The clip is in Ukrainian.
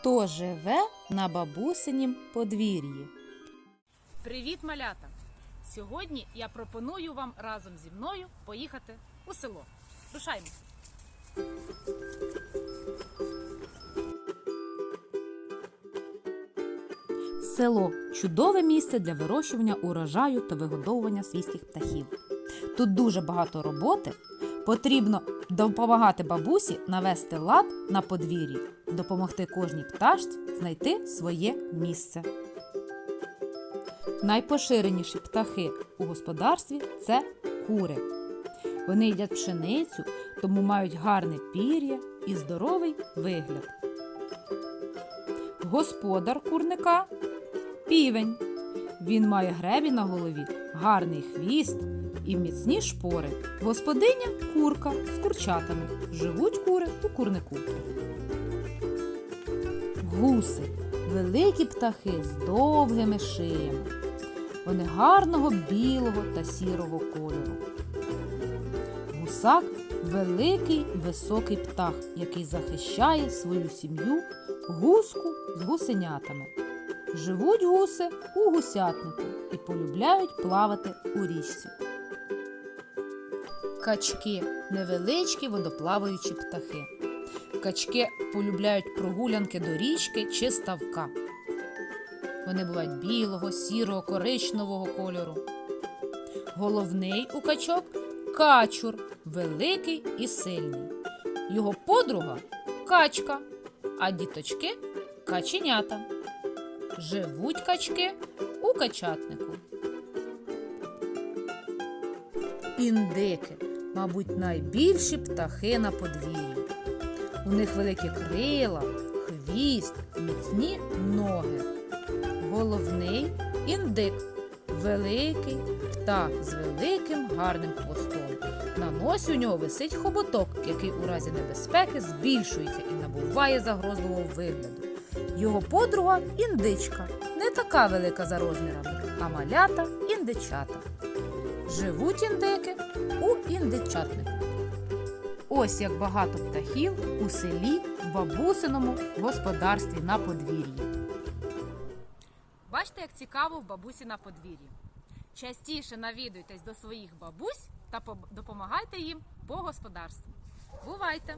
Хто живе на бабусинім подвір'ї? Привіт, малята! Сьогодні я пропоную вам разом зі мною поїхати у село. Рушаймо! Село чудове місце для вирощування урожаю та вигодовування свійських птахів. Тут дуже багато роботи. Потрібно допомагати бабусі навести лад на подвір'ї, допомогти кожній пташці знайти своє місце. Найпоширеніші птахи у господарстві це кури. Вони їдять пшеницю, тому мають гарне пір'я і здоровий вигляд. Господар курника півень. Він має гребінь на голові, гарний хвіст і міцні шпори. Господиня курка з курчатами. Живуть кури у курнику. Гуси великі птахи з довгими шиями. Вони гарного білого та сірого кольору. Гусак великий високий птах, який захищає свою сім'ю, гуску з гусенятами. Живуть гуси у гусятнику і полюбляють плавати у річці. Качки невеличкі водоплаваючі птахи. Качки полюбляють прогулянки до річки чи ставка. Вони бувають білого, сірого, коричневого кольору. Головний у качок качур, великий і сильний. Його подруга качка, а діточки каченята. Живуть качки у качатнику. Індики, мабуть, найбільші птахи на подвір'ї. У них великі крила, хвіст, міцні ноги. Головний індик великий птах з великим гарним хвостом. На носі у нього висить хоботок, який у разі небезпеки збільшується і набуває загрозливого вигляду. Його подруга індичка, не така велика за розмірами, а малята індичата. Живуть індики у індичатнику. Ось як багато птахів у селі в бабусиному господарстві на подвір'ї. Бачите, як цікаво в бабусі на подвір'ї. Частіше навідуйтесь до своїх бабусь та допомагайте їм по господарству. Бувайте!